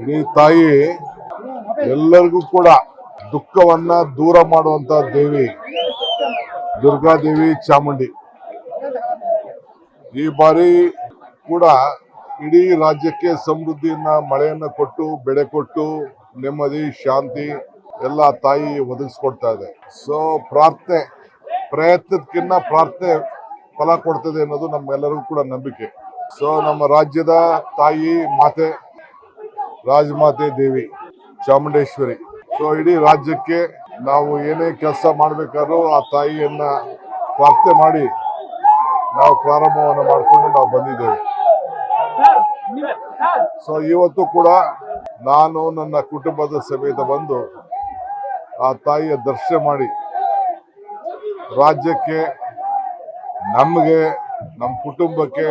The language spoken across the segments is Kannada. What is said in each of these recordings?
ಇಡೀ ತಾಯಿ ಎಲ್ಲರಿಗೂ ಕೂಡ ದುಃಖವನ್ನ ದೂರ ಮಾಡುವಂತ ದೇವಿ ದುರ್ಗಾದೇವಿ ಚಾಮುಂಡಿ. ಈ ಬಾರಿ ಕೂಡ ಇಡೀ ರಾಜ್ಯಕ್ಕೆ ಸಮೃದ್ಧಿಯನ್ನ, ಮಳೆಯನ್ನ ಕೊಟ್ಟು, ಬೆಳೆ ಕೊಟ್ಟು, ನೆಮ್ಮದಿ, ಶಾಂತಿ ಎಲ್ಲ ತಾಯಿ ಒದಗಿಸ್ಕೊಡ್ತಾ ಇದೆ. ಸೊ ಪ್ರಾರ್ಥನೆ, ಪ್ರಯತ್ನಕ್ಕಿನ್ನ ಪ್ರಾರ್ಥನೆ ಫಲ ಕೊಡ್ತದೆ ಅನ್ನೋದು ನಮ್ಮೆಲ್ಲರಿಗೂ ಕೂಡ ನಂಬಿಕೆ. ಸೊ ನಮ್ಮ ರಾಜ್ಯದ ತಾಯಿ, ಮಾತೆ ರಾಜಮಾತೆ ದೇವಿ, ಚಾಮುಂಡೇಶ್ವರಿ. ಸೊ ಇಡೀ ರಾಜ್ಯಕ್ಕೆ ನಾವು ಏನೇ ಕೆಲಸ ಮಾಡಬೇಕಾದ್ರೂ ಆ ತಾಯಿಯನ್ನ ಪ್ರಾರ್ಥನೆ ಮಾಡಿ ನಾವು ಪ್ರಾರಂಭವನ್ನು ಮಾಡಿಕೊಂಡು ನಾವು ಬಂದಿದ್ದೇವೆ. ಸೊ ಇವತ್ತು ಕೂಡ ನಾನು ನನ್ನ ಕುಟುಂಬದ ಸಮೇತ ಬಂದು ಆ ತಾಯಿಯ ದರ್ಶನ ಮಾಡಿ ರಾಜ್ಯಕ್ಕೆ, ನಮಗೆ ನಮ್ಮ ಕುಟುಂಬಕ್ಕೆ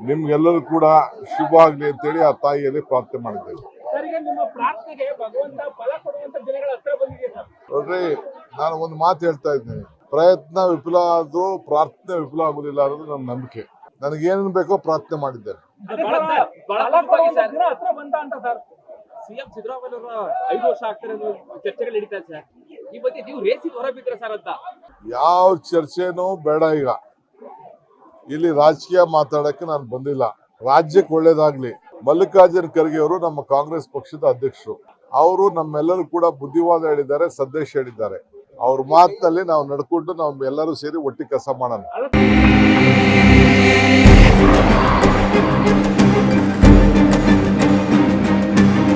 ನಿಮ್ಗೆಲ್ಲರೂ ಕೂಡ ಶುಭ ಆಗ್ಲಿ ಅಂತೇಳಿ ಆ ತಾಯಿಯಲ್ಲಿ ಪ್ರಾರ್ಥನೆ ಮಾಡಿದ್ದೇವೆ. ಸರ್ ಈಗ ನಿಮ್ಮ ಪ್ರಾರ್ಥನೆಗೆ ಭಗವಂತ ಫಲ ಕೊಡುವಂತ ದಿನಗಳ ಹತ್ರ ಬಂದಿದೆ ಸರ್? ನೋಡ್ರಿ ನಾನು ಒಂದು ಮಾತು ಹೇಳ್ತಾ ಇದ್ದೀನಿ. ಪ್ರಯತ್ನ ವಿಫಲ ಆದ್ರೂ ಪ್ರಾರ್ಥನೆ ವಿಫಲ ಆಗುದಿಲ್ಲ ಅನ್ನೋದು ನನ್ನ ನಂಬಿಕೆ. ನನಗೇನೇನು ಬೇಕೋ ಪ್ರಾರ್ಥನೆ ಮಾಡಿದ್ದೇನೆ. ಅದೇ ಬಹಳ ಬಹಳ ಫಲ ಸರ್. ದಿನ ಬಂದ ಅಂತ ಸರ್. ಸಿಎಂ ಸಿದ್ದರಾಮಯ್ಯ ಅವರ ಐದು ವರ್ಷ ಆಗ್ತಾರೆ ಚರ್ಚೆಗಳು ನಡೀತಾ ಸರ್. ಈ ಬಗ್ಗೆ ನೀವು ರೇಸಿ ಹೊರಬಿದ್ರ ಸರ್ ಅಂತ? ಯಾವ ಚರ್ಚೆನೂ ಬೇಡ ಈಗ. ಇಲ್ಲಿ ರಾಜಕೀಯ ಮಾತಾಡಕ್ಕೆ ನಾನು ಬಂದಿಲ್ಲ. ರಾಜ್ಯಕ್ಕೆ ಒಳ್ಳೇದಾಗ್ಲಿ. ಮಲ್ಲಿಕಾರ್ಜುನ್ ಖರ್ಗೆ ಅವರು ನಮ್ಮ ಕಾಂಗ್ರೆಸ್ ಪಕ್ಷದ ಅಧ್ಯಕ್ಷರು. ಅವರು ನಮ್ಮೆಲ್ಲರೂ ಕೂಡ ಬುದ್ಧಿವಾದ ಹೇಳಿದ್ದಾರೆ, ಸಂದೇಶ ಹೇಳಿದ್ದಾರೆ. ಅವ್ರ ಮಾತಿನಲ್ಲಿ ನಾವು ನಡ್ಕೊಂಡು ನಾವು ಎಲ್ಲರೂ ಸೇರಿ ಒಟ್ಟಿಗೆ ಕೆಲಸ ಮಾಡೋಣ.